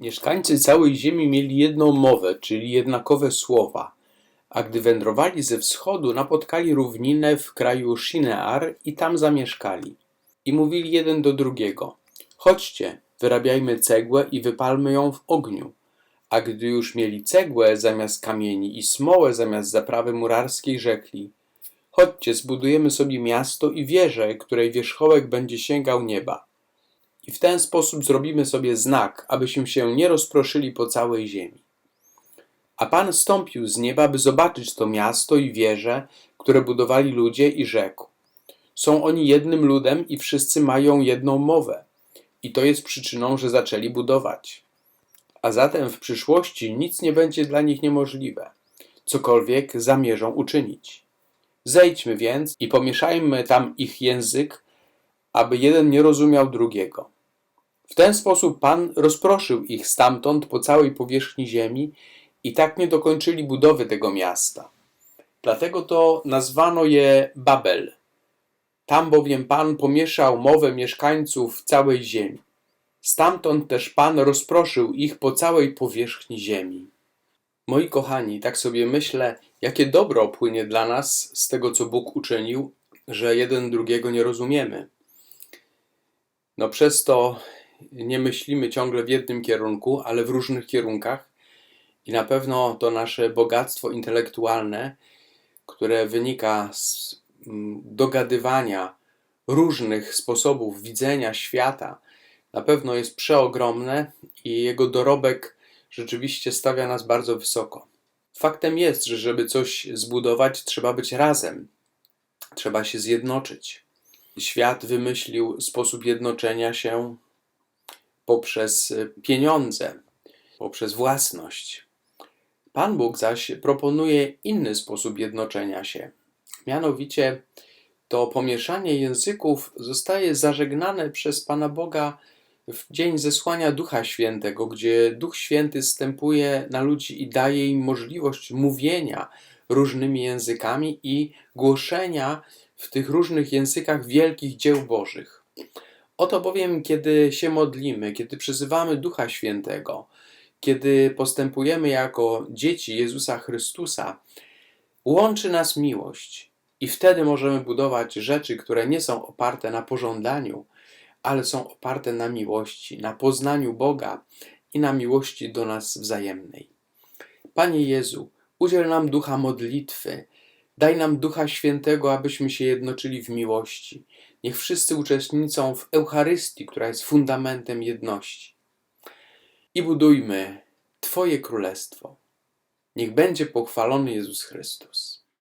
Mieszkańcy całej ziemi mieli jedną mowę, czyli jednakowe słowa, a gdy wędrowali ze wschodu, napotkali równinę w kraju Shinear i tam zamieszkali. I mówili jeden do drugiego: Chodźcie, wyrabiajmy cegłę i wypalmy ją w ogniu. A gdy już mieli cegłę zamiast kamieni i smołę zamiast zaprawy murarskiej, rzekli: Chodźcie, zbudujemy sobie miasto i wieżę, której wierzchołek będzie sięgał nieba. I w ten sposób zrobimy sobie znak, abyśmy się nie rozproszyli po całej ziemi. A Pan stąpił z nieba, by zobaczyć to miasto i wieże, które budowali ludzie i rzekł. Są oni jednym ludem i wszyscy mają jedną mowę. I to jest przyczyną, że zaczęli budować. A zatem w przyszłości nic nie będzie dla nich niemożliwe, cokolwiek zamierzą uczynić. Zejdźmy więc i pomieszajmy tam ich język, aby jeden nie rozumiał drugiego. W ten sposób Pan rozproszył ich stamtąd po całej powierzchni ziemi i tak nie dokończyli budowy tego miasta. Dlatego to nazwano je Babel. Tam bowiem Pan pomieszał mowę mieszkańców całej ziemi. Stamtąd też Pan rozproszył ich po całej powierzchni ziemi. Moi kochani, tak sobie myślę, jakie dobro płynie dla nas z tego, co Bóg uczynił, że jeden drugiego nie rozumiemy. No przez to nie myślimy ciągle w jednym kierunku, ale w różnych kierunkach i na pewno to nasze bogactwo intelektualne, które wynika z mm, dogadywania różnych sposobów widzenia świata, na pewno jest przeogromne i jego dorobek rzeczywiście stawia nas bardzo wysoko. Faktem jest, że żeby coś zbudować, trzeba być razem, trzeba się zjednoczyć. Świat wymyślił sposób jednoczenia się poprzez pieniądze, poprzez własność. Pan Bóg zaś proponuje inny sposób jednoczenia się. Mianowicie to pomieszanie języków zostaje zażegnane przez Pana Boga w dzień zesłania Ducha Świętego, gdzie Duch Święty stępuje na ludzi i daje im możliwość mówienia różnymi językami i głoszenia w tych różnych językach wielkich dzieł Bożych. Oto bowiem, kiedy się modlimy, kiedy przyzywamy Ducha Świętego, kiedy postępujemy jako dzieci Jezusa Chrystusa, łączy nas miłość i wtedy możemy budować rzeczy, które nie są oparte na pożądaniu, ale są oparte na miłości, na poznaniu Boga i na miłości do nas wzajemnej. Panie Jezu, udziel nam ducha modlitwy, daj nam ducha świętego, abyśmy się jednoczyli w miłości. Niech wszyscy uczestniczą w Eucharystii, która jest fundamentem jedności. I budujmy Twoje królestwo. Niech będzie pochwalony Jezus Chrystus.